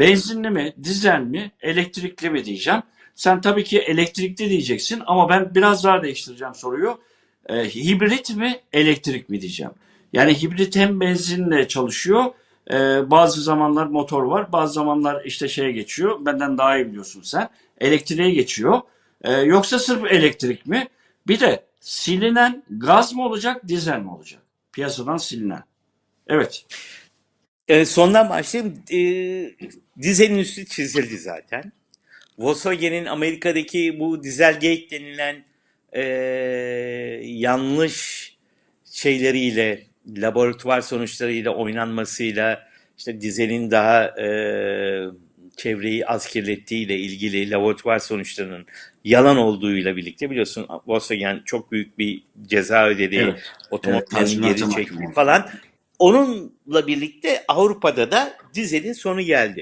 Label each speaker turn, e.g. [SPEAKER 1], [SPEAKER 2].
[SPEAKER 1] benzinli mi, dizel mi, elektrikli mi diyeceğim. Sen tabii ki elektrikli diyeceksin ama ben biraz daha değiştireceğim soruyu. Ee, hibrit mi, elektrik mi diyeceğim. Yani hibrit hem benzinle çalışıyor, e, bazı zamanlar motor var, bazı zamanlar işte şeye geçiyor. Benden daha iyi biliyorsun sen. Elektriğe geçiyor. Ee, yoksa sırf elektrik mi? Bir de silinen gaz mı olacak, dizel mi olacak? Piyasadan silinen. Evet.
[SPEAKER 2] E, sondan başlayayım. E, dizelin üstü çizildi zaten. Volkswagen'in Amerika'daki bu Dieselgate denilen e, yanlış şeyleriyle, laboratuvar sonuçlarıyla oynanmasıyla, işte dizelin daha e, çevreyi az kirlettiğiyle ilgili laboratuvar sonuçlarının yalan olduğuyla birlikte biliyorsun Volkswagen çok büyük bir ceza ödedi.
[SPEAKER 1] Evet. Evet,
[SPEAKER 2] Otomobilini
[SPEAKER 1] tazminata
[SPEAKER 2] geri çekti falan. Onunla birlikte Avrupa'da da dizelin sonu geldi.